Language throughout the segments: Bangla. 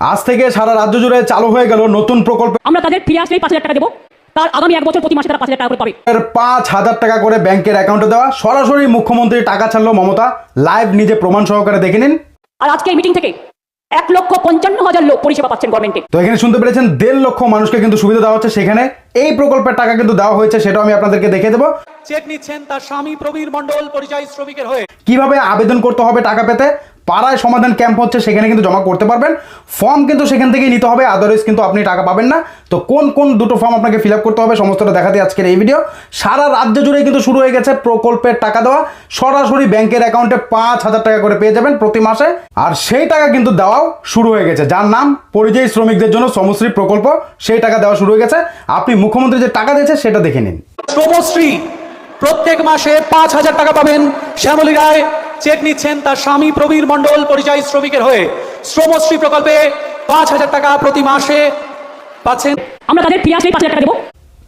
আজ থেকে সারা রাজ্য জুড়ে চালু হয়ে গেল নতুন প্রকল্প। আমরা তাদের ফিরে আসলেই পাঁচ হাজার টাকা দেবো। তার আগামী এক বছর প্রতি মাসে তারা পাঁচ হাজার টাকা করে পাবে। পাঁচ হাজার টাকা করে ব্যাংকের অ্যাকাউন্টে দেওয়া। সরাসরি মুখ্যমন্ত্রী টাকা ছাড়লো মমতা। লাইভ নিজে প্রমাণ সহকারে দেখে নিন। আর আজকে এই মিটিং থেকে এক লক্ষ পঞ্চান্ন হাজার লোক পরিষেবা পাচ্ছেন গভর্নমেন্টে তো এখানে শুনতে পেরেছেন দেড় লক্ষ মানুষকে কিন্তু সুবিধা দেওয়া হচ্ছে সেখানে। এই প্রকল্পের টাকা কিন্তু দেওয়া হয়েছে সেটাও আমি আপনাদেরকে দেখে দেবো। চেক নিচ্ছেন তার স্বামী প্রবীর মণ্ডল পরিযায়ী শ্রমিকের হয়ে। কীভাবে আবেদন করতে হবে টাকা পেতে? পাড়ায় সমাধান ক্যাম্প হচ্ছে, সেখানে কিন্তু জমা করতে পারবেন। ফর্ম কিন্তু সেখান থেকেই নিতে হবে আদারওয়াইজ কিন্তু আপনি টাকা পাবেন না। তো কোন কোন দুটো ফর্ম আপনাকে ফিল করতে হবে, সমস্তটা দেখাতে আজকের এই ভিডিও সারা রাজ্য জুড়ে কিন্তু শুরু হয়ে গেছে প্রকল্পের টাকা দেওয়া। সরাসরি ব্যাংকের অ্যাকাউন্টে পাঁচ হাজার টাকা করে পেয়ে যাবেন প্রতি মাসে। আর সেই টাকা কিন্তু দেওয়াও শুরু হয়ে গেছে। যার নাম পরিযায়ী শ্রমিকদের জন্য সমশ্রী প্রকল্প, সেই টাকা দেওয়া শুরু হয়ে গেছে। আপনি মুখ্যমন্ত্রী যে টাকা দিয়েছে, সেটা দেখে নিন। শ্রমশ্রী প্রত্যেক মাসে পাঁচ হাজার টাকা পাবেন। শ্যামলী রায় চেক নিচ্ছেন তার স্বামী প্রবীর মন্ডল পরিযায়ী শ্রমিকের হয়ে। শ্রমশ্রী প্রকল্পে পাঁচ হাজার টাকা প্রতি মাসে পাচ্ছেন। আমরা তাদের ফিরে পাঁচ হাজার টাকা দেবো।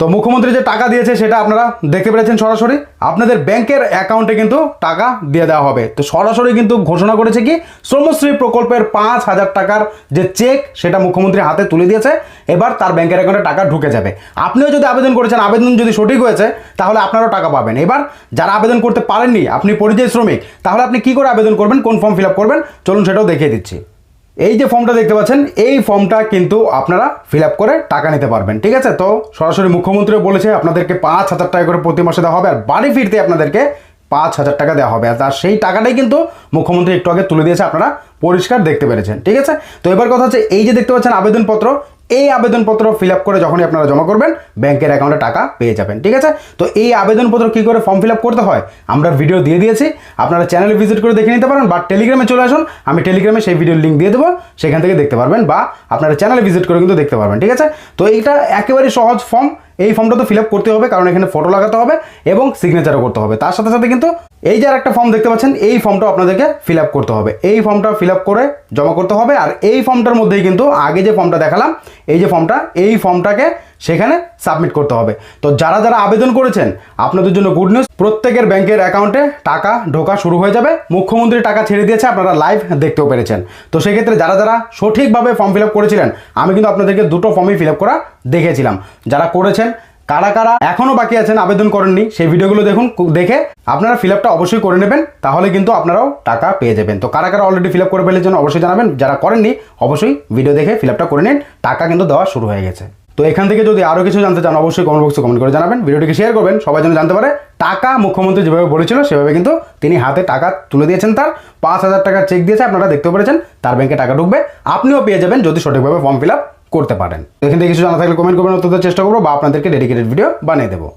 তো মুখ্যমন্ত্রী যে টাকা দিয়েছে সেটা আপনারা দেখতে পেরেছেন সরাসরি। আপনাদের ব্যাংকের অ্যাকাউন্টে কিন্তু টাকা দিয়ে দেওয়া হবে। তো সরাসরি কিন্তু ঘোষণা করেছে কি, শ্রমশ্রী প্রকল্পের পাঁচ হাজার টাকার যে চেক সেটা মুখ্যমন্ত্রী হাতে তুলে দিয়েছে, এবার তার ব্যাংকের অ্যাকাউন্টে টাকা ঢুকে যাবে। আপনিও যদি আবেদন করেছেন, আবেদন যদি সঠিক হয়েছে, তাহলে আপনারও টাকা পাবেন। এবার যারা আবেদন করতে পারেননি, আপনি পরিযায়ী শ্রমিক, তাহলে আপনি কি করে আবেদন করবেন, কোন ফর্ম ফিল করবেন, চলুন সেটাও দেখিয়ে দিচ্ছি। এই যে ফর্মটা দেখতে পাচ্ছেন, এই ফর্মটা কিন্তু আপনারা ফিল আপ করে টাকা নিতে পারবেন, ঠিক আছে? তো সরাসরি মুখ্যমন্ত্রী বলেছে, আপনাদেরকে পাঁচ হাজার টাকা করে প্রতি মাসে দেওয়া হবে আর বাড়ি ফিরতে আপনাদেরকে পাঁচ হাজার টাকা দেওয়া হবে। আর সেই টাকাটাই কিন্তু মুখ্যমন্ত্রী একটু আগে তুলে দিয়েছে, আপনারা পরিষ্কার দেখতে পেরেছেন, ঠিক আছে? তো এবার কথা হচ্ছে, এই যে দেখতে পাচ্ছেন আবেদনপত্র এই আবেদনপত্র ফিল আপ করে যখনই আপনারা জমা করবেন, ব্যাংকের অ্যাকাউন্টে টাকা পেয়ে যাবেন, ঠিক আছে? তো এই আবেদনপত্র কী করে ফর্ম ফিল আপ করতে হয়? আমরা ভিডিও দিয়ে দিয়েছি, আপনারা চ্যানেলে ভিজিট করে দেখে নিতে পারেন বা টেলিগ্রামে চলে আসুন, আমি টেলিগ্রামে সেই ভিডিওর লিঙ্ক দিয়ে দেবো, সেখান থেকে দেখতে পারবেন বা আপনারা চ্যানেলে ভিজিট করে কিন্তু দেখতে পারবেন, ঠিক আছে? তো এইটা একেবারে সহজ ফর্ম এই ফর্মটা তো ফিল আপ করতে হবে, কারণ এখানে ফটো লাগাতে হবে এবং সিগনেচারও করতে হবে। তার সাথে সাথে কিন্তু এই যে একটা ফর্ম দেখতে পাচ্ছেন, এই ফর্মটা আপনাদেরকে ফিল আপ করতে হবে। এই ফর্মটা ফিল আপ করে জমা করতে হবে, আর এই ফর্মটার মধ্যেই কিন্তু আগে যে ফর্মটা দেখালাম, এই যে ফর্মটা এই ফর্মটাকে সেখানে সাবমিট করতে হবে। তো যারা যারা আবেদন করেছেন, আপনাদের জন্য গুড নিউজ প্রত্যেকের ব্যাংকের অ্যাকাউন্টে টাকা ঢোকা শুরু হয়ে যাবে। মুখ্যমন্ত্রী টাকা ছেড়ে দিয়েছে, আপনারা লাইভ দেখতেও পেরেছেন। তো সেক্ষেত্রে যারা যারা সঠিকভাবে ফর্ম ফিল করেছিলেন, আমি কিন্তু আপনাদেরকে দুটো ফর্মই ফিল করা দেখেছিলাম। যারা করেছেন, কারা কারা এখনও বাকি আছেন, আবেদন করেননি, সেই ভিডিওগুলো দেখুন, দেখে আপনারা ফিল অবশ্যই করে নেবেন, তাহলে কিন্তু আপনারাও টাকা পেয়ে যাবেন। তো কারা কারা অলরেডি ফিল করে ফেলেছেন, অবশ্যই জানাবেন। যারা করেননি, অবশ্যই ভিডিও দেখে ফিল করে নিন। টাকা কিন্তু দেওয়া শুরু হয়ে গেছে। তো এখান থেকে যদি আরও কিছু জানতে চান, অবশ্যই কমেন্ট বক্সে কমেন্ট করে জানাবেন। ভিডিওটিকে শেয়ার করবেন। সবাই যেন জানতে পারে, টাকা মুখ্যমন্ত্রী যেভাবে বলেছিল, সেভাবে কিন্তু তিনি হাতে টাকা তুলে দিয়েছেন তার। পাঁচ হাজার টাকার চেক দিয়েছে, আপনারা দেখতে পেরেছেন, তার ব্যাংকে টাকা ঢুকবে। আপনিও পেয়ে যাবেন যদি সঠিকভাবে ফর্ম ফিল করতে পারেন। এখান থেকে কিছু জানা থাকলে কমেন্ট করবেন অত্যন্ত চেষ্টা করব বা আপনাদেরকে ডেডিকেটেড ভিডিও বানিয়ে দেবো।